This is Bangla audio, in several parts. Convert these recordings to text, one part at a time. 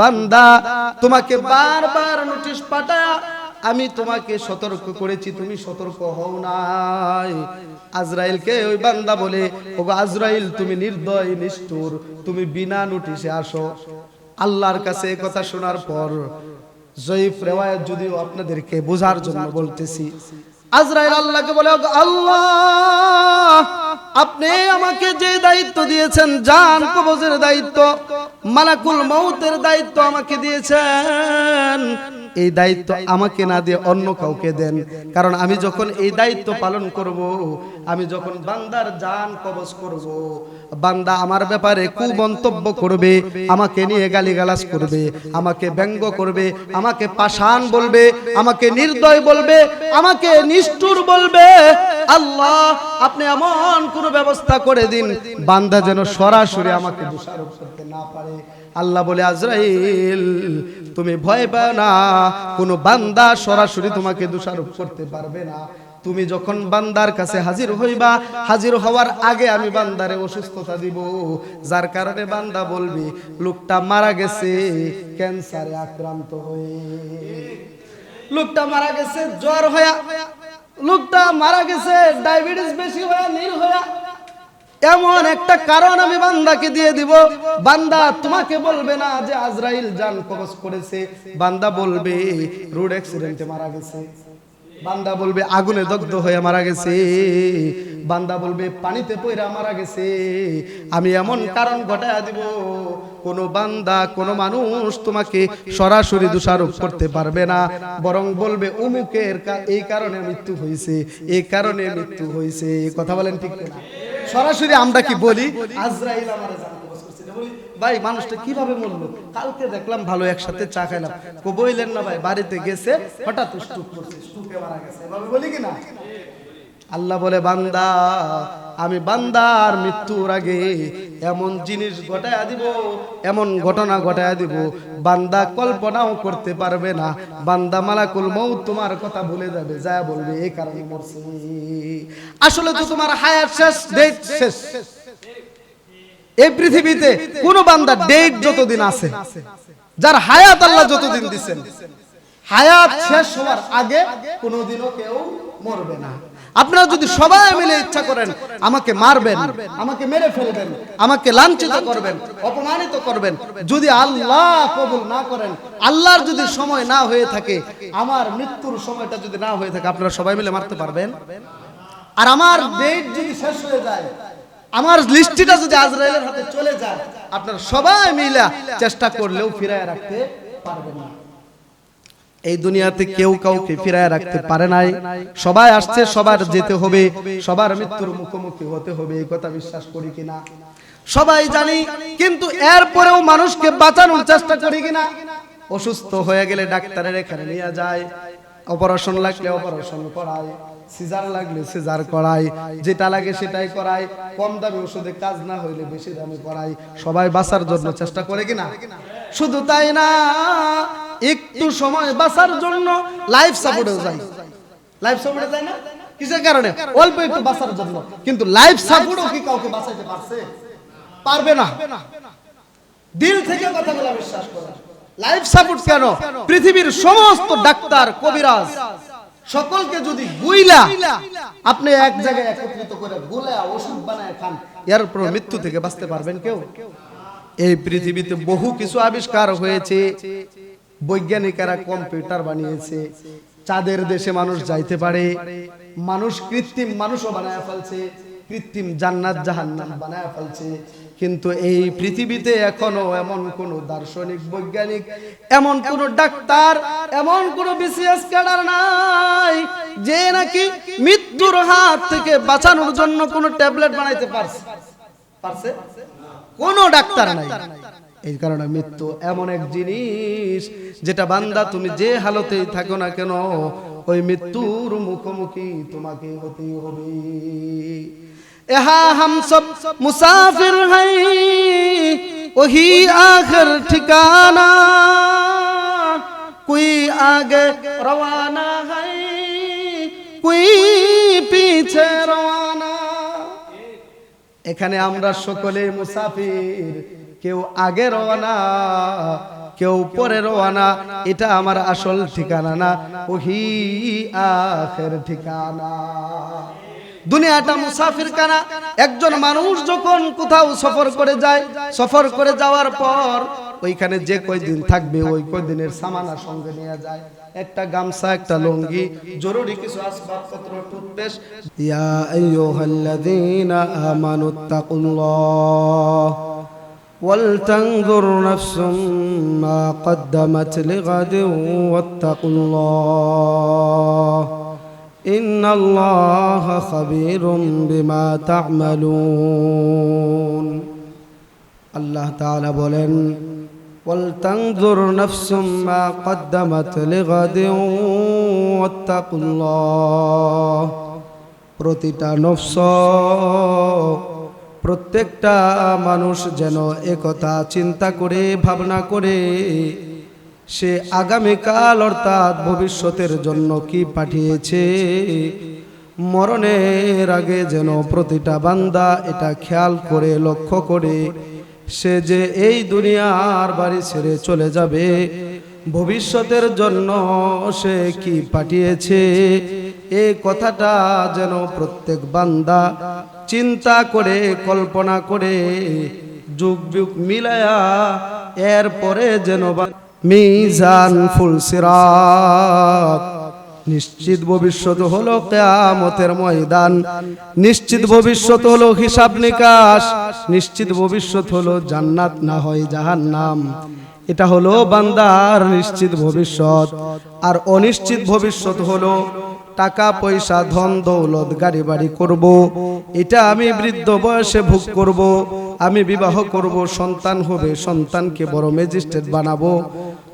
বান্দা, তোমাকে বারবার নোটিশ পাঠায় আমি তোমাকে সতর্ক করেছি, তুমি সতর্ক হও নাই। আজরাইলকে ওই বান্দা বলে, ওগো আজরাইল, তুমি নির্দয়, নিষ্ঠুর, তুমি বিনা নোটিশে আসো। আল্লাহর কাছে কথা শোনার পর জয়ীফ রেওয়ায়ত যদিও আপনাদেরকে বোঝার জন্য বলতেছি আজরাইল আল্লাহকে বলে আল্লাহ, আপনি আমাকে যে দায়িত্ব দিয়েছেন, জান কবজের দায়িত্ব, মালাকুল মৌতের দায়িত্ব আমাকে দিয়েছেন। এই দায়িত্ব আমাকে না দিয়ে অন্য কাউকে দেন। কারণ আমি যখন এই দায়িত্ব পালন করব আমি যখন বান্দার জান কবজ করব, বান্দা আমার ব্যাপারে কুমন্তব্য করবে, আমাকে নিয়ে গালিগালাজ করবে, আমাকে ব্যঙ্গ করবে, আমাকে পাষাণ বলবে, আমাকে নির্দয় বলবে, আমাকে নিষ্ঠুর বলবে। আল্লাহ, আপনি এমন কোন ব্যবস্থা করে দিন, বান্দা যেন সরাসরি আমাকে দোষারোপ করতে না পারে। আল্লাহ বলে, আজরাইল, তুমি ভয় পাও না, কোনো বান্দা সরাসরি তোমাকে দোষারোপ করতে পারবে না। তুমি যখন বান্দার কাছে হাজির হইবা, হাজির হওয়ার আগে আমি বান্দারে অসুস্থতা দিব। যার কারণে বান্দা বলবি, লোকটা মারা গেছে, ক্যান্সারে আক্রান্ত হয়ে। লোকটা মারা গেছে, জ্বর হয়ে লোকটা মারা গেছে, ডায়াবেটিস বেশি হয়ে নীল হয়ে এমন একটা কারণ আমি বান্দাকে দিয়ে দিব। বান্দা তোমাকে বলবে না যে আজরাইল জান কবজ করেছে। বান্দা বলবে, রোড অ্যাক্সিডেন্টে মারা গেছে। বান্দা বলবে, আগুনে দগ্ধ হয়ে মারা গেছে। বান্দা বলবে, পানিতে পইরা মারা গেছে। আমি এমন কারণ ঘটায় দিব, কোন বান্দা, কোন মানুষ তোমাকে সরাসরি দোষারোপ করতে পারবে না। বরং বলবে, অমুকের এই কারণে মৃত্যু হয়েছে এই কারণে মৃত্যু হয়েছে। কথা বলেন ঠিক না সরাসরি আমরা কি বলি? আজরাইল আমারে ভাই, মানুষটা কীভাবে মরলো? কালকে দেখলাম ভালো একসাথে চা খাইলাম। কো বইলেন না ভাই, বাড়িতে গেছে, হঠাৎ স্টুক করছে স্টুকে মারা গেছে। এভাবে বলি কি না? আল্লাহ বলে, বান্দা, আমি বান্দার মৃত্যুর আগে এমন জিনিস ঘটায়া দিব, এমন ঘটনা ঘটায়া দিব, বান্দা কল্পনাও করতে পারবে না। বান্দা মালাকুল মৌ তোমার কথা ভুলে যাবে, যা বলবে এই কারণে মরছে। আসলে তো তোমার হায়াত শেষ ডেট শেষ। এই পৃথিবীতে কোন বান্দা ডেট যতদিন আছে, যার হায়াত আল্লাহ যতদিন দিচ্ছেন হায়াত শেষ হওয়ার আগে কোনোদিনও কেউ মরবে না। আপনারা যদি সবাই মিলে ইচ্ছা করেন, আমাকে মারবেন, আমাকে মেরে ফেলবেন, আমাকে লাঞ্ছিত করবেন, অপমানিত করবেন, যদি আল্লাহ কবুল না করেন, আল্লাহর যদি সময় না হয়ে থাকে, আমার মৃত্যুর সময়টা যদি না হয়ে থাকে, আপনারা সবাই মিলে মারতে পারবেন? আর আমার ডেট যদি শেষ হয়ে যায় আমার লিস্টিটা যদি আজরাইলের হাতে চলে যায়, আপনারা সবাই মিলে চেষ্টা করলেও ফিরায় রাখতে পারবেন না। এই দুনিয়াতে কেউ কাউকে ফিরায় রাখতে পারে নাই। সবাই আসছে, সবার যেতে হবে, সবার মৃত্যুর মুখোমুখি হতে হবে, এই কথা বিশ্বাস করি কিনা? সবাই জানি, কিন্তু এরপরেও মানুষকে বাঁচানোর চেষ্টা করি কিনা? অসুস্থ হয়ে গেলে ডাক্তারের এখানে নিয়ে যায়, অপারেশন লাগলে অপারেশন করায়। সিজার লাগলে সিজার করায় যেটা লাগে সেটাই করায় কম দামে ওষুধে কাজ না হইলে বেশি দামে করায় সবাই বাঁচার জন্য চেষ্টা করে কিনা শুধু তাই না, একটু সময় বাঁচার জন্য লাইফ সাপোর্টেও যায় লাইফ সাপোর্টে যায় না? কিসের কারণে? অল্প একটু বাঁচার জন্য। কিন্তু লাইফ সাপোর্টও কি কাউকে বাঁচাইতে পারছে? পারবে না। দিল থেকে কথাগুলো বিশ্বাস করা। লাইফ সাপোর্ট কেন? পৃথিবীর সমস্ত ডাক্তার, কবিরাজ সকলকে যদি গুইলা আপনি এক জায়গায় একত্রিত করে গুলা ওষুধ বানায় খান, এর মৃত্যু থেকে বাঁচতে পারবেন কেউ। এই পৃথিবীতে বহু কিছু আবিষ্কার হয়েছে, বৈজ্ঞানিকেরা কম্পিউটার বানিয়েছে, চাঁদের দেশে মানুষ যাইতে পারে, মানুষ কৃত্রিম মানুষও বানায় ফেলছে কৃত্রিম জান্নাত জাহান্নাম বানায় ফেলছে। কিন্তু এই পৃথিবীতে এখনও এমন কোন দার্শনিক, বৈজ্ঞানিক, এমন কোন ডাক্তার, এমন কোন বিসিএস ক্যাডার নাই যে নাকি মৃত্যুর হাত থেকে বাঁচানোর জন্য কোন ট্যাবলেট বানাইতে পারছে। পারছে? কোন ডাক্তার নাই। এই কারণে মৃত্যু এমন এক জিনিস যেটা বান্দা তুমি যে হালতেই থাকো না কেন, ওই মৃত্যুর মুখোমুখি তোমাকে হতেই হবে। এহা হাম সব মুসাফির হাই, ওহি আখর ঠিকানা। কোই আগে রওয়ানা হাই, কোই পিছে রওয়ানা। এখানে আমরা সকলে মুসাফির, কেউ আগে রওনা কেউ পরে রওয়ানা, এটা আমার আসল ঠিকানা না, ওহি আখের ঠিকানা। দুনিয়াটা মুসাফির কানা একজন মানুষ যখন কোথাও সফর করে যায় সফর করে যাওয়ার পর ওইখানে যে কয়দিন থাকবে ওই কয়দিনের সামানা সঙ্গে নিয়ে যায় একটা গামছা একটা লুঙ্গি জরুরি কিছু আসবাবপত্র টুথপেস্ট ইয়া আইয়ুহাল্লাযীনা আমানুত্তাকুল্লাহ ولتنظر نفس ما قدمت لغد واتقوا الله إن الله خبير بما تعملون الله تعالى বলেন ولتنظر نفس ما قدمت لغد واتقوا الله প্রতিটা নফস প্রত্যেকটা মানুষ যেন একথা চিন্তা করে ভাবনা করে সে আগামীকাল অর্থাৎ ভবিষ্যতের জন্য কি পাঠিয়েছে? মরণের আগে যেন প্রতিটা বান্দা এটা খেয়াল করে, লক্ষ্য করে, সে যে এই দুনিয়ার বাড়ি ছেড়ে চলে যাবে, ভবিষ্যতের জন্য সে কি পাঠিয়েছে? এই কথাটা যেন প্রত্যেক বান্দা চিন্তা করে, কল্পনা করে, যুগ যুগ মিলায়া এরপরে যেন মিজান ফুলসিরাত নিশ্চিত ভবিষ্যৎ হলো কেয়ামতের ময়দান। নিশ্চিত ভবিষ্যৎ হলো হিসাব নিকাশ। নিশ্চিত ভবিষ্যৎ হলো জান্নাত, না হয় জাহান্নাম। এটা হলো বান্দার নিশ্চিত ভবিষ্যৎ। আর অনিশ্চিত ভবিষ্যৎ হলো টাকা, পয়সা, ধন, দৌলত, গাড়ি বাড়ি করব। এটা আমি বৃদ্ধ বয়সে ভোগ করব। আমি বিবাহ করব, সন্তান হবে, সন্তানকে বড় ম্যাজিস্ট্রেট বানাবো,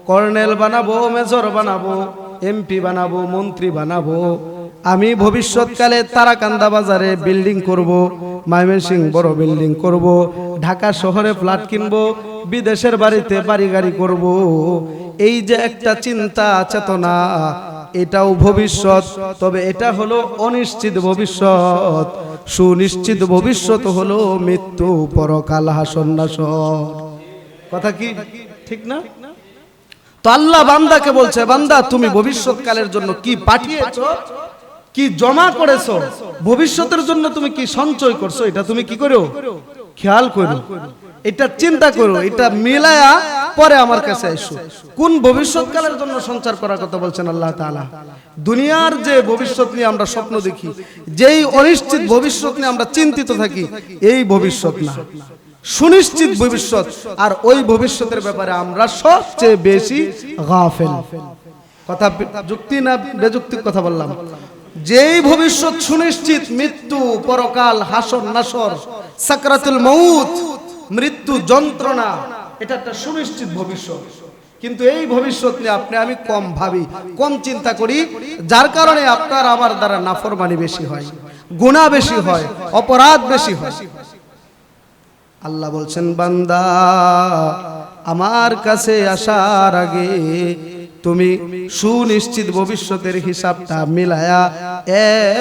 কর্নেল বানাবো, মেজর বানাবো, এমপি বানাবো, মন্ত্রী বানাবো। আমি ভবিষ্যৎকালে তারাকান্দা বাজারে বিল্ডিং করব ময়মনসিং বড় বিল্ডিং করব, ঢাকা শহরে ফ্ল্যাট কিনবো, বিদেশের বাড়িতে বাড়ি গাড়ি করব। এই যে একটা চিন্তা, চেতনা এটাও ভবিষ্যৎ, তবে এটা হলো অনিশ্চিত ভবিষ্যৎ। সুনিশ্চিত ভবিষ্যৎ হলো মৃত্যু, পরকাল হাসন নাসর কথা কি? ঠিক না? তো আল্লাহ বান্দাকে বলছে, বান্দা, তুমি ভবিষ্যৎকালের জন্য কি পাঠিয়েছো? কি জমা করেছ? ভবিষ্যতের জন্য তুমি কি সঞ্চয় করছ? এটা তুমি কি করো খেয়াল করো এটা চিন্তা করো এটা মিলায়া পরে আমার কাছে এসো। কোন ভবিষ্যৎকালের জন্য সঞ্চার করার কথা বলছেন আল্লাহ তাআলা? দুনিয়ার যে ভবিষ্যৎ নিয়ে আমরা স্বপ্ন দেখি, যেই অনিশ্চিত ভবিষ্যৎ নিয়ে আমরা চিন্তিত থাকি, এই ভবিষ্যৎ না। সুনিশ্চিত ভবিষ্যৎ, আর ওই ভবিষ্যতের ব্যাপারে আমরা সবচেয়ে বেশি গাফেল। কথা, যুক্তি না বেযুক্তির কথা বললাম। যেই ভবিষ্যৎ সুনিশ্চিত, মৃত্যু, পরকাল, হাসর নাসর, সাকরাতুল মউত, মৃত্যু যন্ত্রণা, এটা একটা সুনিশ্চিত ভবিষ্যৎ। কিন্তু এই ভবিষ্যৎ নিয়ে আপনি, আমি কম ভাবি, কম চিন্তা করি, যার কারণে আপনার আমার দ্বারা নাফরমানি বেশি হয় গুণা বেশি হয়, অপরাধ বেশি হয়। আল্লাহ বলছেন, বান্দা, আমার কাছে আসার আগে তুমি সুনিশ্চিত ভবিষ্যতের হিসাবটা মিলায়া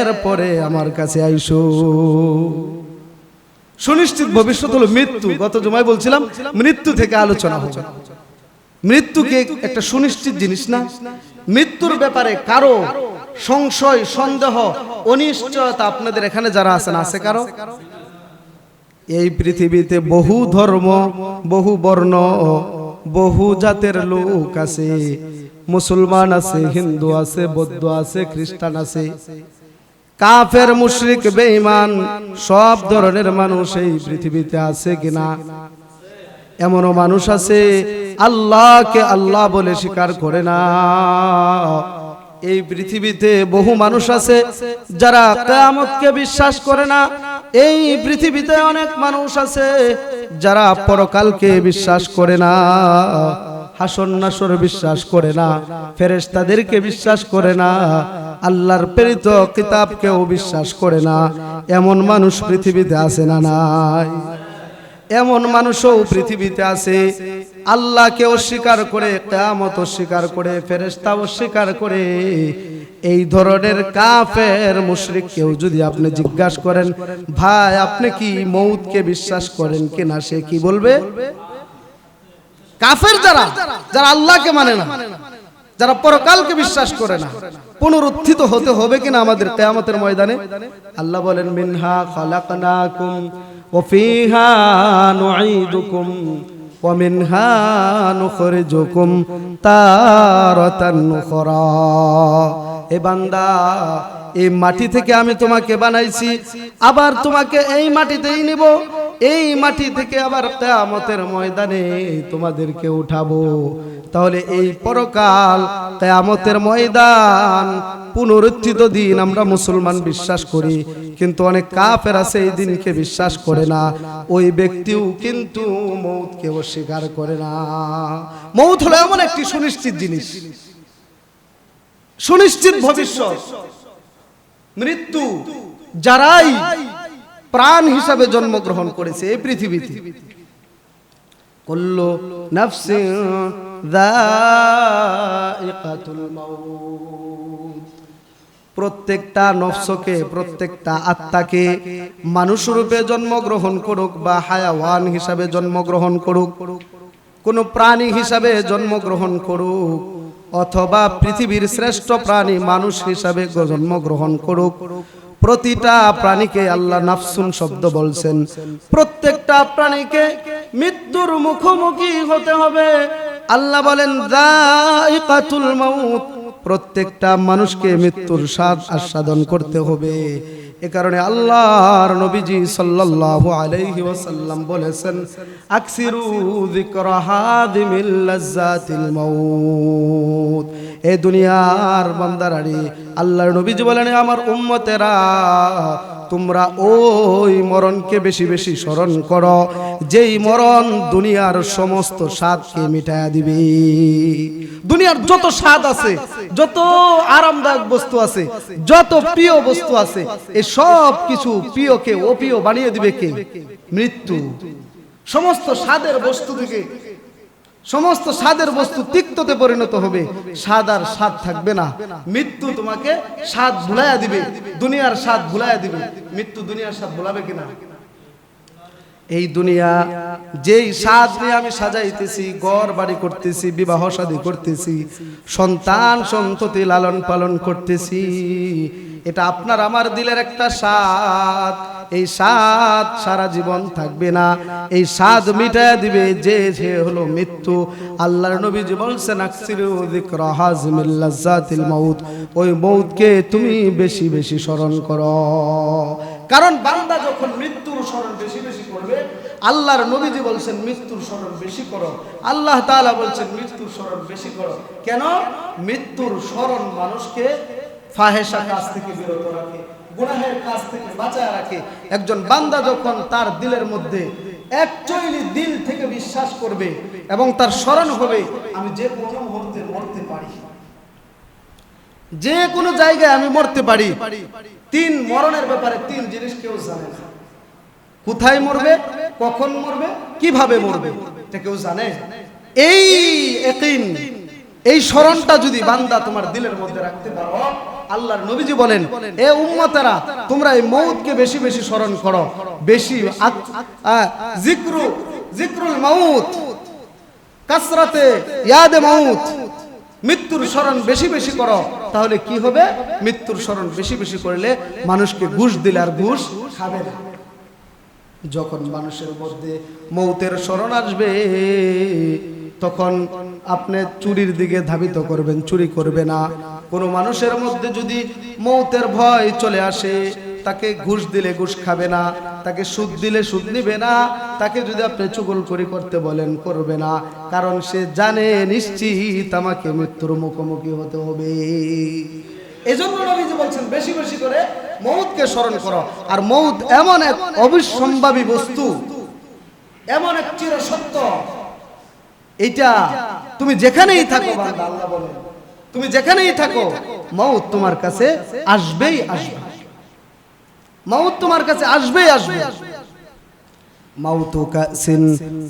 এরপরে আমার কাছে আইসো। সুনিশ্চিত ভবিষ্যৎ হলো মৃত্যু। গত জমায় বলছিলাম, মৃত্যু থেকে আলোচনা হবে। মৃত্যুকে একটা সুনিশ্চিত জিনিস না? মৃত্যুর ব্যাপারে কারও সংশয়, সন্দেহ, অনিশ্চয়তা আপনাদের এখানে যারা আছেন, আছে কারও? এই পৃথিবীতে বহু ধর্ম, বহু বর্ণ, বহু জাতের লোক আছে। মুসলমান আছে, হিন্দু আছে, বৌদ্ধ আছে, খ্রিস্টান আছে। কাফের, মুশরিক, বেঈমান, সব ধরনের মানুষ এই পৃথিবীতে আছে কিনা? এমনও মানুষ আছে, আল্লাহকে আল্লাহ বলে স্বীকার করে না। এই পৃথিবীতে বহু মানুষ আছে, যারা কেয়ামতকে বিশ্বাস করে না। এই পৃথিবীতে অনেক মানুষ আছে, যারা পরকালকে বিশ্বাস করে না। হাসন নাসর বিশ্বাস করে না, ফেরেশতাদেরকে বিশ্বাস করে না, আল্লাহর প্রেরিত কিতাবকেও বিশ্বাস করে না। এমন মানুষ পৃথিবীতে আছে না নাই? এমন মানুষও পৃথিবীতে আছে। আল্লাহকে অস্বীকার করে, কেয়ামত অস্বীকার করে ফেরেস্তা অস্বীকার করে। এই ধরনের কাফের মুশরিক কেউ যদি আপনি জিজ্ঞাসা করেন, ভাই, আপনি কি মৌতকে বিশ্বাস করেন কিনা? সে কি বলবে? কাফের যারা যারা আল্লাহকে মানে না, যারা পরকালকে বিশ্বাস করে না, পুনরুত্থিত হতে হবে কিনা আমাদের কেয়ামতের ময়দানে? আল্লাহ বলেন, মিনহা খালাকনাকুম, ওয়া ফিহা নুঈদুকুম, ওয়া মিনহা নুখরিজুকুম তারাতান নুখরা। এ বান্দা, এই মাটি থেকে আমি তোমাকে বানাইছি, আবার তোমাকে এই মাটিতেই নিব। এই মাটি থেকে আবার কেয়ামতের ময়দানে তোমাদেরকে উঠাবো। তাহলে এই পরকাল কেয়ামতের ময়দান পুনরুত্থিত দিন আমরা মুসলমান বিশ্বাস করি। কিন্তু অনেক কাফের আছে এই দিনকে বিশ্বাস করে না। ওই ব্যক্তিও কিন্তু মৌতকে অস্বীকার করে না। মৌত হলো এমন একটি সুনিশ্চিত জিনিস। সুনিশ্চিত ভবিষ্যৎ। মৃত্যু যারাই প্রাণ হিসাবে জন্মগ্রহণ করেছে এই পৃথিবীতে। কুল্লু মাউত। প্রত্যেকটা নফসকে, প্রত্যেকটা আত্মাকে মানুষ রূপে জন্মগ্রহণ করুক বা হায়াওয়ান হিসাবে জন্মগ্রহণ করুক, কোন প্রাণী হিসাবে জন্মগ্রহণ করুক, অথবা পৃথিবীর শ্রেষ্ঠ প্রাণী মানুষ হিসাবে জন্মগ্রহণ করুক প্রতিটা প্রাণীকে আল্লাহ নাফসুন শব্দ বলছেন। প্রত্যেকটা প্রাণীকে মৃত্যুর মুখোমুখি হতে হবে। আল্লাহ বলেন প্রত্যেকটা মানুষকে মৃত্যুর স্বাদ আস্বাদন করতে হবে। এ কারণে আল্লাহর নবীজি সাল্লাল্লাহু আলাইহি ওয়াসাল্লাম বলেছেন, আকসিরু যিকরা হাদিমিল লাজ্জাতিল মাউত। এই দুনিয়ার বান্দারারি আল্লাহর নবীজি বলেন, আমার উম্মতেরা তোমরা ওই মরণকে বেশি বেশি স্মরণ করো। যেই মরণ দুনিয়ার সমস্ত স্বাদকে মিটায়া দিবে। দুনিয়ার যত স্বাদ আছে, যত আরামদায়ক বস্তু আছে, যত প্রিয় বস্তু আছে, এ সব কিছু প্রিয়কে অপ্রিয় বানিয়ে দিবে কে? মৃত্যু। সমস্ত স্বাদের বস্তু থেকে সমস্ত স্বাদের বস্তু তিক্ততে পরিণত হবে। স্বাদ আর স্বাদ থাকবে না। মৃত্যু তোমাকে স্বাদ ভুলাইয়া দিবে। দুনিয়ার স্বাদ ভুলাইয়া দিবে। মৃত্যু দুনিয়ার স্বাদ ভুলাবে কিনা? এই দুনিয়া যেই সাজ নিয়ে আমি সাজাইতেছি গড় বাড়ি করতেছি, বিবাহ শাদী করতেছি, সন্তান সন্ততি লালন পালন করতেছি, এটা আপনার আমার দিলের একটা স্বাদ। এই স্বাদ সারা জীবন থাকবে না। এই স্বাদ মিটায় দিবে যে যে হলো মৃত্যু। আল্লাহর নবীজি বলছেন, আকসিরু যিকরা হাজমিল লাজ্জাতিল মাউত। ওই মৌতকে তুমি বেশি বেশি স্মরণ করো। কারণ বান্দা যখন মৃত্যুর স্মরণ আল্লাহর নবীজি বলছেন, মৃত্যুর স্মরণ বেশি করো। আল্লাহ তাআলা বলছেন, মৃত্যুর স্মরণ বেশি করো। কেন? মৃত্যুর স্মরণ মানুষকে ফাহেসা কাজ থেকে বিরত রাখে, গুনাহের কাজ থেকে বাঁচায় রাখে। একজন বান্দা যখন তার দিলের মধ্যে একচুয়ালি দিল থেকে বিশ্বাস করবে এবং তার স্মরণ হবে, আমি যে কোনো মুহূর্তে মরতে পারি। যে কোনো জায়গায় আমি মরতে পারি। তিন মরণের ব্যাপারে তিন জিনিস কেউ জানে না। কোথায় মরবে, কখন মরবে, কীভাবে মরবে, এটা কেউ জানে? এই একিন, এই স্মরণটা যদি বান্দা তোমার দিলের মধ্যে রাখতে পারো, আল্লাহর নবীজি বলেন, এ উম্মতেরা, তোমরা এই মৌতকে বেশি বেশি স্মরণ করো। বেশি জিক্রু জিক্রুল মাউত, কাসরাতে ইয়াদে মাউত, মৃত্যুর স্মরণ বেশি বেশি করো। তাহলে কি হবে? মৃত্যুর স্মরণ বেশি বেশি করলে মানুষকে ঘুষ দিলে আর ঘুষ খাবে না। যখন মানুষের মধ্যে মৌতের স্মরণ আসবে, তখন আপনি চুরির দিকে ধাবিত করবেন, চুরি করবে না। কোনো মানুষের মধ্যে যদি মৌতের ভয় চলে আসে, তাকে ঘুষ দিলে ঘুষ খাবে না, তাকে সুদ দিলে সুদ নিবে না, তাকে যদি আপনি চুগল করি করতে বলেন, করবে না। কারণ সে জানে নিশ্চিত আমাকে মৃত্যুর মুখোমুখি হতে হবে। এজন্য বলছেন, বেশি বেশি করে মৌতকে স্মরণ করো। আর মৌত এমন এক অবিসম্ভাবী বস্তু, এমন এক চির সত্য এইটা তুমি যেখানেই থাকো তুমি যেখানেই থাকো, মৌত তোমার কাছে আসবেই আসবে। মৌত তোমার কাছে আসবেই আসবে। মাউতু কাসিন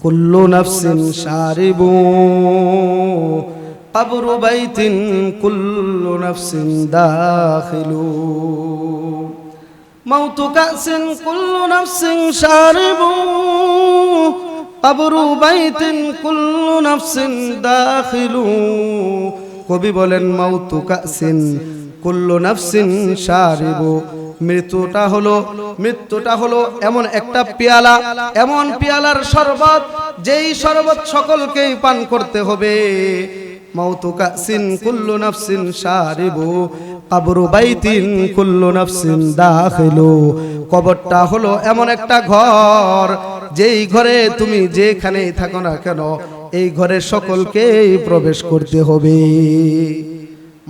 কুল্লু নাফসিন শারিবু, কবরু বাইতিন কুল্লু নাফসিন দাখিলু। কবি বলেন মাউতু কাসিন কুল্লু নাফসিন শারিবু। মৃত্যুটা হলো মৃত্যুটা হলো এমন একটা পেয়ালা, এমন পেয়ালার শরবত, যেই শরবত সকলকেই পান করতে হবে। মাউতু কাসিন কুল্লু নাফসিন শারিবু কাবরু বাইতিন কুল্লু নাফসিন দাখিলু। কবরটা হলো এমন একটা ঘর যেই ঘরে তুমি যেখানেই থাকো না কেন এই ঘরে সকলকেই প্রবেশ করতে হবে।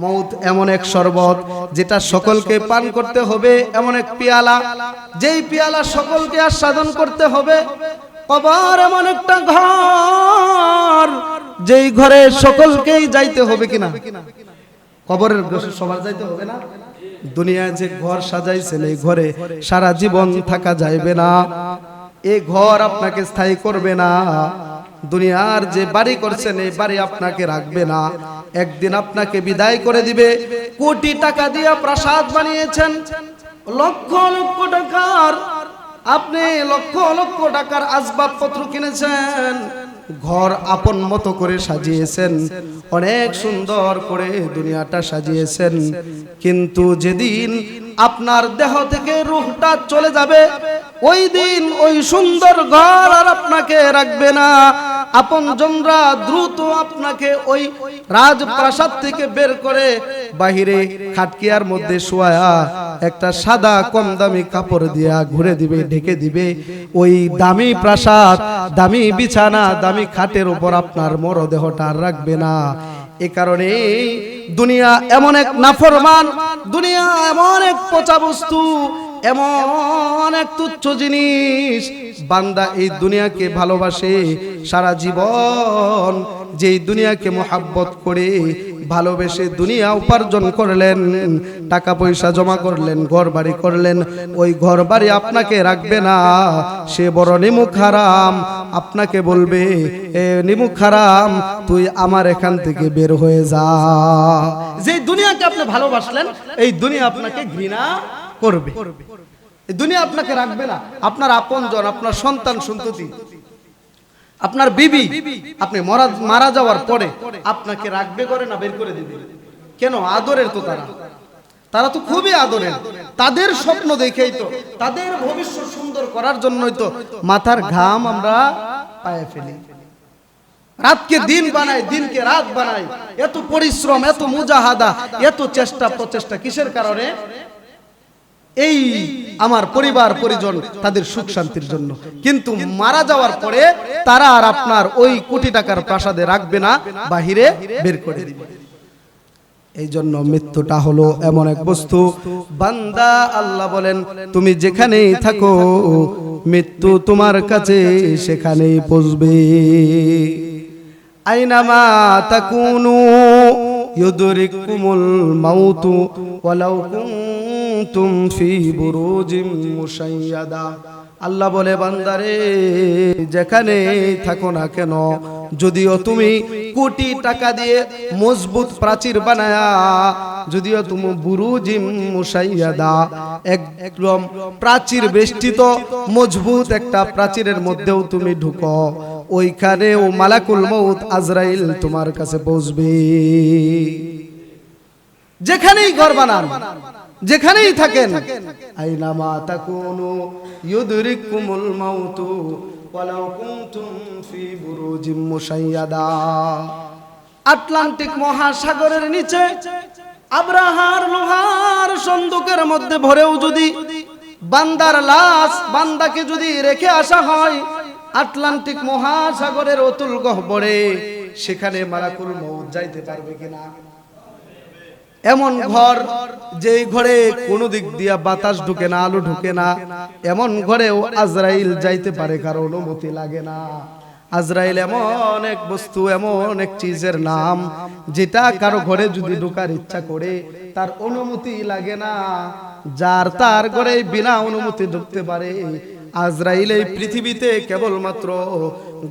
মৌত এমন এক শরবত যেটা সকলকে পান করতে হবে এমন এক পিয়ালা যেই পিয়ালা সকলকে আস্বাদন করতে হবে কবর এমন একটা ঘর, যেই ঘরে সকলকেই যাইতে হবে কিনা? কবরের ঘরে সবার যাইতে হবে না? দুনিয়ায় যে ঘর সাজাইছেন, এই ঘরে সারা জীবন থাকা যাইবে না। এ ঘর আপনাকে স্থায়ী করবে না। দুনিয়ার যে বাড়ি করছেন, এই বাড়ি আপনাকে রাখবে না। একদিন আপনাকে বিদায় করে দিবে। কোটি টাকা দিয়ে প্রাসাদ বানিয়েছেন। লক্ষ লক্ষ টাকার আপনি লক্ষ লক্ষ টাকার আসবাবপত্র কিনেছেন। ঘর আপন মতো করে সাজিয়েছেন। অনেক সুন্দর করে দুনিয়াটা সাজিয়েছেন। কিন্তু যেদিন আপনার দেহ থেকে রুহটা চলে যাবে, ওই দিন ওই সুন্দর ঘর আর আপনাকে রাখবে না। আপন জনরা দ্রুত আপনাকে ওই রাজপ্রাসাদ থেকে বের করে বাহিরে খাটকিয়ার মধ্যে শোয়া, একটা সাদা কম দামি কাপড় দিয়া ঘুরে দিবে, ঢেকে দিবে। ওই দামি প্রাসাদ, দামি বিছানা, দামি খাটের উপর আপনার মরদেহটা রাখবে না। এ কারণে দুনিয়া এমন এক নাফরমান, দুনিয়া এমন এক পচা বস্তু এমন এক তুচ্ছ জিনিস। বান্দা এই দুনিয়াকে ভালোবাসে সারা জীবন। যেই দুনিয়াকে মোহাব্বত করে ভালোবেসে দুনিয়া উপার্জন করলেন, টাকা পয়সা জমা করলেন ঘর বাড়ি করলেন, ওই ঘর বাড়ি আপনাকে রাখবে না। সে বড় নিমুখ হারাম। আপনাকে বলবে, এ নিমুখ হারাম, তুই আমার এখান থেকে বের হয়ে যা। যে দুনিয়াকে আপনি ভালোবাসলেন, এই দুনিয়া আপনাকে ঘৃণা করবে। দুনিয়া আপনাকে রাখবে না। আপনার আপনজন আপনার সন্তান সন্ততি। আপনার বিবি, আপনি মারা মারা যাওয়ার পরে আপনাকে রাখবে করে না বের করে দিবে? কেন? আদরের তো তারা। তারা তো খুবই আদরের। তাদের স্বপ্ন দেখেই তো, তাদের ভবিষ্যৎ সুন্দর করার জন্যই তো মাথার ঘাম আমরা পায়ে ফেলি। রাতকে দিন বানাই, দিনকে রাত বানাই। এত পরিশ্রম, এত মুজাহাদা, এত চেষ্টা প্রচেষ্টা কিসের কারণে? এই আমার পরিবার, পরিজন তাদের সুখ শান্তির জন্য। কিন্তু মারা যাওয়ার পরে তারা আর আপনার ওই কোটি টাকার প্রাসাদে রাখবে না, বাহিরে বের করে দিবে। এই জন্য মৃত্যুটা হলো এমন এক বস্তু। বান্দা আল্লাহ বলেন, তুমি যেখানেই থাকো, মৃত্যু তোমার কাছে সেখানেই পৌঁছবে। আইনামা তাকুনু ফি বুরুজিম মুশাইয়াদা। আল্লাহ বলে, বান্দারে, যেখানে থাকো না কেন, যদিও তুমি কোটি টাকা দিয়ে মজবুত প্রাচীর বানায়া, যদিও তুমি বুরুজিম মুশাইয়াদা, একদম প্রাচীর বেষ্টিত মজবুত একটা প্রাচীরের মধ্যেও তুমি ঢুকো। ওইখানে ও মালাকুল মৌত আজরাইল তোমার কাছে পৌঁছবে। যেখানেই ঘর বানান, যেখানেই থাকেন আইনামা তাকুনু ইউদরিকুমুল মাউতু ওয়ালাউ কুনতুম ফি বুরুজিম মুশাইয়াদা। আটলান্টিক মহাসাগরের নিচে আব্রাহার লোহার সন্দুকের মধ্যে ভরেও যদি বান্দার লাশ বান্দাকে যদি রেখে আসা হয় আটলান্টিক মহাসাগরের অতুল গহ্বরে, সেখানে মালাকুল মউত যাইতে পারবে কিনা? এমন ঘর যেই ঘরে কোনো দিক দিয়া বাতাস ঢুকে না, আলো ঢুকে না, এমন ঘরেও আজরাইল যাইতে পারে কারও অনুমতি লাগে না। আজরাইল এমন এক বস্তু, এমন এক চিজের নাম, যেটা কারও ঘরে যদি ঢোকার ইচ্ছা করে, তার অনুমতি লাগে না। যার তার ঘরে বিনা অনুমতি ঢুকতে পারে আজরাইল এই পৃথিবীতে কেবলমাত্র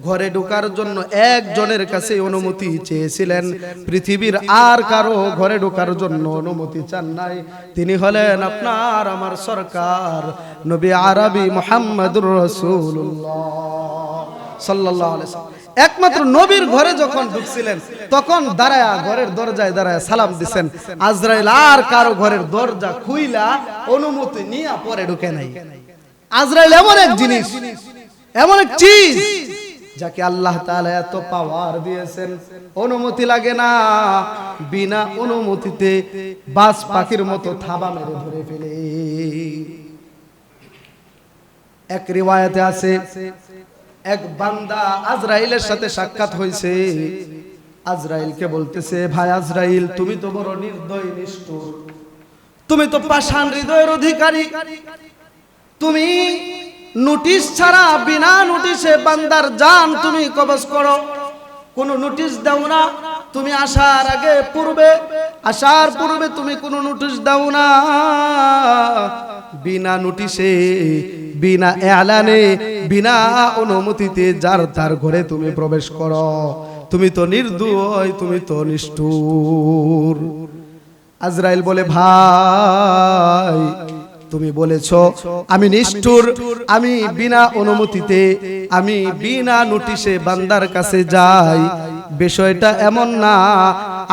ঘরে ঢোকার জন্য একজনের কাছে অনুমতি চেয়েছিলেন। পৃথিবীর আর কারও ঘরে ঢোকার জন্য অনুমতি চান নাই। তিনি হলেন আপনার, আমার সরকার, নবী আরবি মোহাম্মদুর রসুল্লাহ আলাইহি একমাত্র নবীর ঘরে যখন ঢুকছিলেন, তখন দাঁড়ায় ঘরের দরজায় দাঁড়ায় সালাম দিছেন। আজরাইল আর কারও ঘরের দরজা খুইলা, অনুমতি নিয়ে পরে ঢুকে নাই। আজরাইল এমন এক জিনিস, এমন এক চিজ যাকে আল্লাহ তাআলা এত পাওয়ার দিয়েছেন। অনুমতি লাগে না, বিনা অনুমতিতে বাস পাখির মতো থাবা মেরে ধরে ফেলে। এক রিওয়ায়াতে আছে, এক বান্দা আজরাইলের সাথে সাক্ষাৎ হয়েছে। আজরাইলকে বলতেছে, ভাই আজরাইল, তুমি তো বড় নির্দয়, নিষ্ঠুর। তুমি তো পাষাণ হৃদয়ের অধিকারী। তুমি নোটিশ ছাড়া, বিনা নোটিশে বান্দার যান তুমি কবজ করো। কোনো নোটিশ দাও না। তুমি আসার আগে পূর্বে, আসার পূর্বে তুমি কোনো নোটিশ দাও না। বিনা নোটিশে বিনা এলানে, বিনা অনুমতিতে যার তার ঘরে তুমি প্রবেশ করো। তুমি তো নির্দয়, তুমি তো নিষ্ঠুর। আজরাইল বলে, ভাই তুমি বলেছ, আমি নিষ্ঠুর, আমি বিনা অনুমতিতে, আমি বিনা নোটিশে বান্দার কাছে যাই। বিষয়টা এমন না,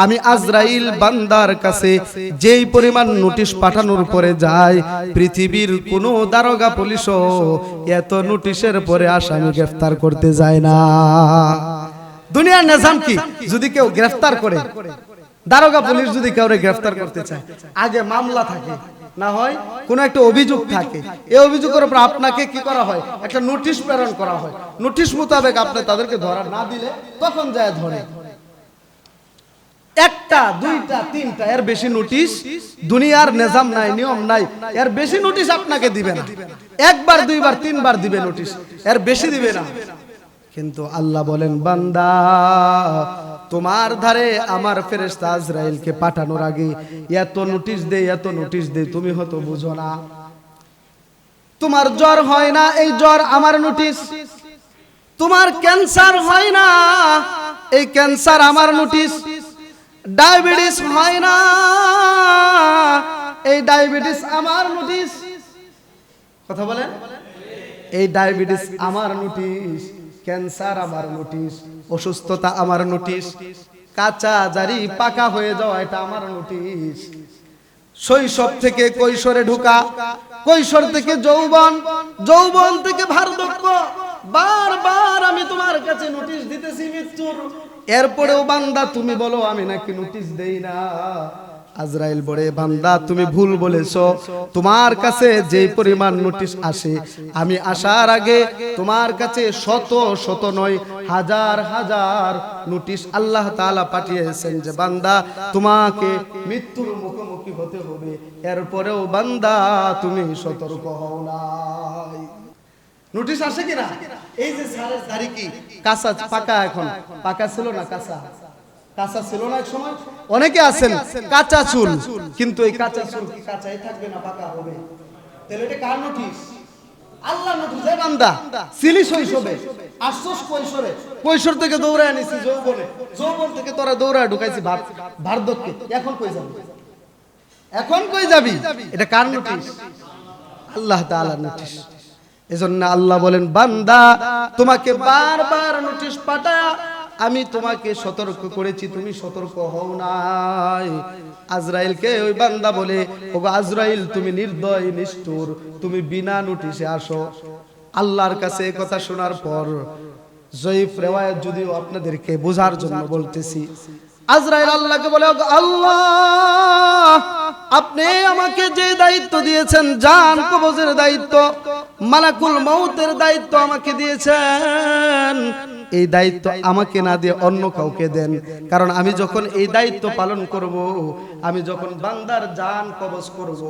আমি আজরাইল বান্দার কাছে যেই পরিমাণ নোটিশ পাঠানোর পরে যায় পৃথিবীর কোনো দারোগা পুলিশও এত নোটিশের পরে আসামি গ্রেফতার করতে যায় না। দুনিয়ার নিজাম কি? যদি কেউ গ্রেফতার করে, দারোগা পুলিশ যদি কাউরে গ্রেফতার করতে চায়, আগে মামলা থাকে। না হয় কোনো একটা অভিযোগ থাকে। এই অভিযোগের উপর আপনাকে কি করা হয়? একটা নোটিশ প্রেরণ করা হয়। নোটিশ মোতাবেক আপনি তাদেরকে ধরা না দিলে তখন যায় ধরে। একটা, দুইটা, তিনটা, এর বেশি নোটিশ দুনিয়ার নিজাম নাই, নিয়ম নাই। এর বেশি নোটিশ আপনাকে দিবে না। একবার, দুইবার, তিনবার দিবে নোটিশ। এর বেশি দিবে না। কিন্তু আল্লাহ বলেন, বান্দা তোমার ধারে আমার ফেরেশতা আজরাইলকে পাঠানোর আগে এত নোটিশ দে, এত নোটিশ দে, তুমি হয়তো বুঝো না। তোমার জ্বর হয় না, এই জ্বর আমার নোটিশ তোমার ক্যান্সার হয় না, এই ক্যান্সার আমার নোটিশ ডায়াবেটিস হয় না, এই ডায়াবেটিস আমার নোটিশ কথা বলেন? এই ডায়াবেটিস আমার নোটিশ ক্যান্সার আমার নোটিশ, অসুস্থতা আমার নোটিশ, কাঁচা জারি পাকা হয়ে যাওয়া এটা আমার নোটিশ। শৈশব থেকে কৈশোরে ঢুকা, কৈশোর থেকে যৌবন যৌবন থেকে ভারদক্ষ বারবার আমি তোমার কাছে নোটিশ দিতেছি মৃত্যুর। এরপরেও বান্দা, তুমি বলো, আমি নাকি নোটিশ দেই না? আজরাইল বলে, বান্দা, তুমি ভুল বলেছ। তোমার কাছে যে পরিমাণ নোটিশ আসে, আমি আসার আগে তোমার কাছে শত শত নয়, হাজার হাজার নোটিশ আল্লাহ তাআলা পাঠিয়েছেন যে, বান্দা, তোমাকে মৃত্যুর মুখোমুখি হতে হবে। এরপরেও বান্দা, তুমি সতর্ক হও নাই। নোটিশ আসে কিনা? এই যে সারের তারিখই। কাঁচা, পাকা এখন। পাকা ছিল না কাঁচা? কাঁচা ছিল না এক সময়? অনেকে আছেন কাঁচা চুল। কিন্তু এই কাঁচা চুল কি? কাঁচাই থাকবে না পাকা হবে। তাহলে এটা কার নোটিশ আল্লাহ নোটিশ বান্দা সিলি শৈশবে। আশ্বাস কৈশোরে। কৈশোর থেকে দৌড়ায় আনিছি যৌবনে। যৌবন থেকে তোরা দৌড়ায় ঢুকাইছি ভার ভারদক্ষে এখন কই যাবি? এখন কই যাবি? এটা কার নোটিশ আল্লাহ তাআলার নোটিশ এজন্য আল্লাহ বলেন বান্দা তোমাকে বারবার নোটিশ পাঠায়া আমি তোমাকে সতর্ক করেছি, তুমি সতর্ক হও নাই। আজরাইলকে ওই বান্দা বলে, ওগো আজরাইল, তুমি নির্দয়, নিষ্ঠুর, তুমি বিনা নোটিশে আসো। আল্লাহর কাছে কথা শোনার পর জয়ীফ রেওয়ায়ত যদিও আপনাদেরকে বোঝার জন্য বলতেছি, আজরাইল আল্লাহকে বলে, "ওগো আল্লাহ, আপনি আমাকে যে দায়িত্ব দিয়েছেন, জান, কবজের দায়িত্ব, মালাকুল মৌতের দায়িত্ব আমাকে দিয়েছেন এই দায়িত্ব আমাকে না দিয়ে অন্য কাউকে দেন। কারণ আমি যখন এই দায়িত্ব পালন করব, আমি যখন বান্দার জান কবজ করব,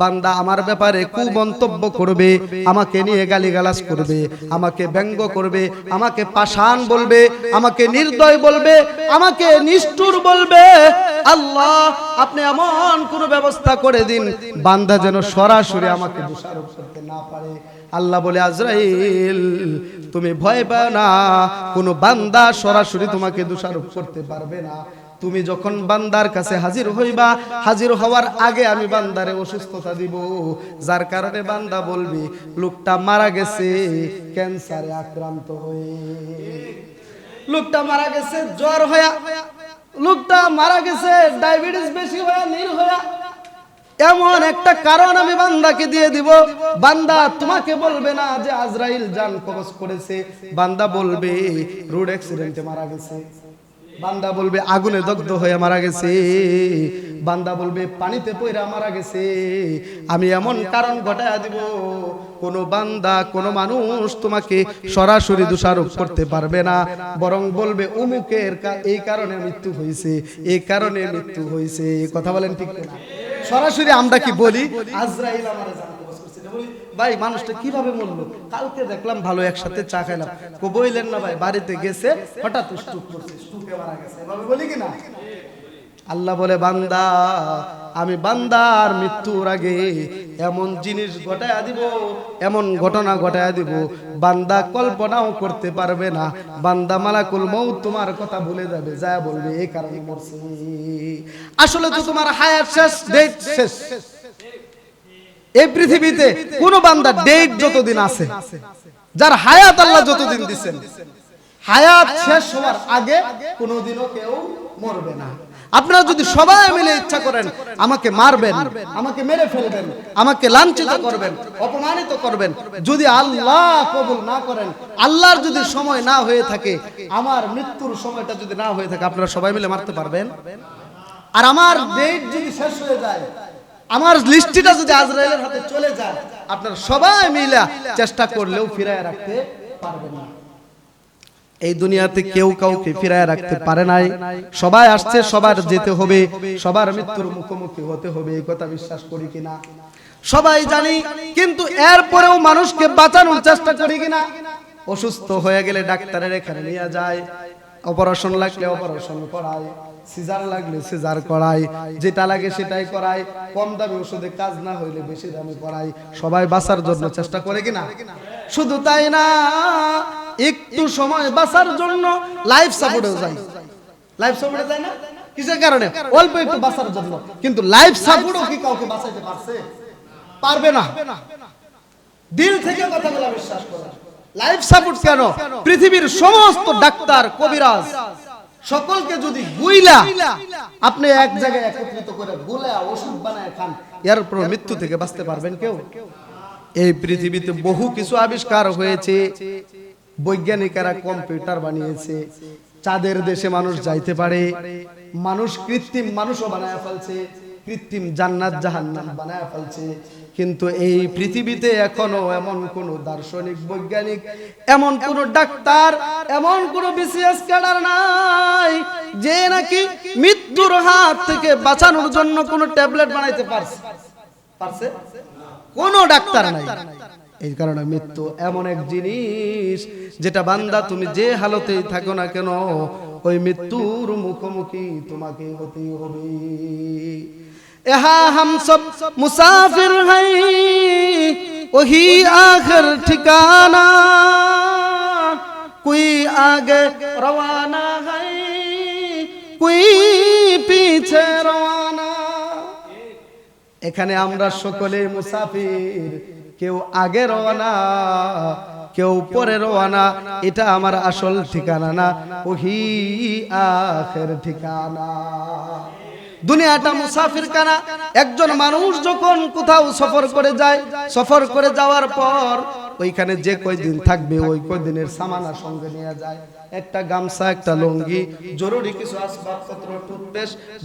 বান্দা আমার ব্যাপারে কুমন্তব্য করবে, আমাকে নিয়ে গালিগালাজ করবে, আমাকে ব্যঙ্গ করবে, আমাকে পাষাণ বলবে, আমাকে নির্দয় বলবে, আমাকে নিষ্ঠুর বলবে, আল্লাহ, আপনি এমন কোন ব্যবস্থা করে দিন, বান্দা যেন সরাসরি আমাকে দোষারোপ করতে না পারে। আল্লাহ বলে, আজরাইল, তুমি ভয় পাও না। কোনো বান্দা সরাসরি তোমাকে দোষারোপ করতে পারবে না। তুমি যখন বান্দার কাছে হাজির হইবা, হাজির হওয়ার আগে আমি বান্দারে অসুস্থতা দিব। যার কারণে বান্দা বলবি, লোকটা মারা গেছে, ক্যান্সারে আক্রান্ত হয়ে। লোকটা মারা গেছে, জ্বর হয়া লোকটা মারা গেছে, ডায়াবেটিস বেশি হয়া নীল হয়া এমন একটা কারণ আমি বান্দাকে দিয়ে দিব। বান্দা তোমাকে বলবে না যে আজরাইল জান কবজ করেছে। বান্দা বলবে, রোড অ্যাক্সিডেন্টে মারা গেছে। বান্দা বলবে, আগুনে দগ্ধ হয়ে মারা গেছে। বান্দা বলবে, পানিতে পইরা মারা গেছে। আমি এমন কারণ ঘটায় দিব, কোন বান্দা, কোন মানুষ তোমাকে সরাসরি দোষারোপ করতে পারবে না। বরং বলবে অমুকের কা- এই কারণে মৃত্যু হয়েছে এই কারণে মৃত্যু হয়েছে কথা বলেন ঠিক না সরাসরি আমরা কি বলি? আজরাইল আমারে ভাই মানুষটা কীভাবে মরলো? কালকে দেখলাম ভালো একসাথে চা খাইলাম। কো বইলেন না ভাই বাড়িতে গেছে হঠাৎ স্টুক করছে স্টুকে মারা গেছে। এভাবে বলি কি না? আল্লাহ বলে বান্দা আমি বান্দার মৃত্যুর আগে এমন জিনিস ঘটায় দিব, এমন ঘটনা ঘটায় দিব, বান্দা কল্পনাও করতে পারবে না। বান্দা মালাকুল মৌ তোমার কথা ভুলে যাবে, যা বলবে এই কারণে মরছে। আসলে তো তোমার হায়াত শেষ ডেট শেষ। এই পৃথিবীতে কোন বান্দা ডেট যতদিন আছে, যার হায়াত আল্লাহ যতদিন দিচ্ছেন হায়াত শেষ হওয়ার আগে কোনোদিনও কেউ মরবে না। আপনারা যদি সবাই মিলে ইচ্ছা করেন, আমাকে মারবেন, আমাকে মেরে ফেলবেন, আমাকে লাঞ্ছিত করবেন, অপমানিত করবেন, যদি আল্লাহ কবুল না করেন, আল্লাহর যদি সময় না হয়ে থাকে, আমার মৃত্যুর সময়টা যদি না হয়ে থাকে, আপনারা সবাই মিলে মারতে পারবেন? আর আমার ডেট যদি শেষ হয়ে যায়, আমার লিস্টিটা যদি আজরাইলের হাতে চলে যায়, আপনারা সবাই মিলে চেষ্টা করলেও ফিরায় রাখতে পারবেন না। এই দুনিয়াতে কেউ কাউকে ফিরায় রাখতে পারে নাই। সবাই আসছে, সবার যেতে হবে, সবার মৃত্যুর মুখোমুখি হতে হবে, এই কথা বিশ্বাস করি কিনা? সবাই জানি, কিন্তু এরপরেও মানুষকে বাঁচানোর চেষ্টা করি কিনা? অসুস্থ হয়ে গেলে ডাক্তারের এখানে নিয়ে যায়, অপারেশন লাগলে অপারেশন করায়। সিজার লাগলে সিজার করায় যেটা লাগে সেটাই করায় কম দামি ওষুধে কাজ না হইলে বেশি দামে করায় সবাই বাঁচার জন্য চেষ্টা করে কিনা? শুধু তাই না, একটু সময় বাঁচার জন্য লাইফ সাপোর্টে যায় লাইফ সাপোর্টে যায় না? কিসের কারণে? অল্প একটু বাঁচার জন্য। কিন্তু লাইফ সাপোর্টও কি কাউকে বাঁচাইতে পারছে? পারবে না। দিল থেকে কথাগুলো বিশ্বাস করা। লাইফ সাপোর্ট কেন? পৃথিবীর সমস্ত ডাক্তার, কবিরাজ সকলকে যদি গুইলা আপনি এক জায়গায় একত্রিত করে গুলা ওষুধ বানায় খান, এর উপর মৃত্যু থেকে বাঁচতে পারবেন কেউ? এই পৃথিবীতে বহু কিছু আবিষ্কার হয়েছে, বৈজ্ঞানিকেরা কম্পিউটার বানিয়েছে, চাঁদের দেশে মানুষ যাইতে পারে, মানুষ কৃত্রিম মানুষও বানায় ফেলছে কৃত্রিম জান্নাত জাহান্নাম বানায় ফেলছে। কিন্তু এই পৃথিবীতে এখনও এমন কোন দার্শনিক, বৈজ্ঞানিক, এমন কোন ডাক্তার, এমন কোন বিসিএস ক্যাডার নাই যে নাকি মৃত্যুর হাত থেকে বাঁচানোর জন্য কোন ট্যাবলেট বানাইতে পারছে। পারছে? কোন ডাক্তার নাই। এই কারণে মৃত্যু এমন এক জিনিস যেটা বান্দা তুমি যে হালতেই থাকো না কেন, ওই মৃত্যুর মুখোমুখি তোমাকে হতেই হবে। यहाँ हम सब मुसाफिर हैं वही आखिर ठिकाना कोई आगे रवाना है कोई पीछे रवाना এখানে আমরা সকলে মুসাফির কেউ আগে রওনা কেউ পরে রওনা এটা আমার আসল ঠিকানা না ওহি আখের ঠিকানা দুনিয়াটা মুসাফির কানা। একজন মানুষ যখন কোথাও সফর করে যায়, সফর করে যাওয়ার পর ওইখানে যে কয়দিন থাকবে, ওই কয়দিনের সামানা সঙ্গে নিয়ে যায়। একটা গামছা, একটা লুঙ্গি, জরুরি কিছু আসবাবপত্র, টুথপেস্ট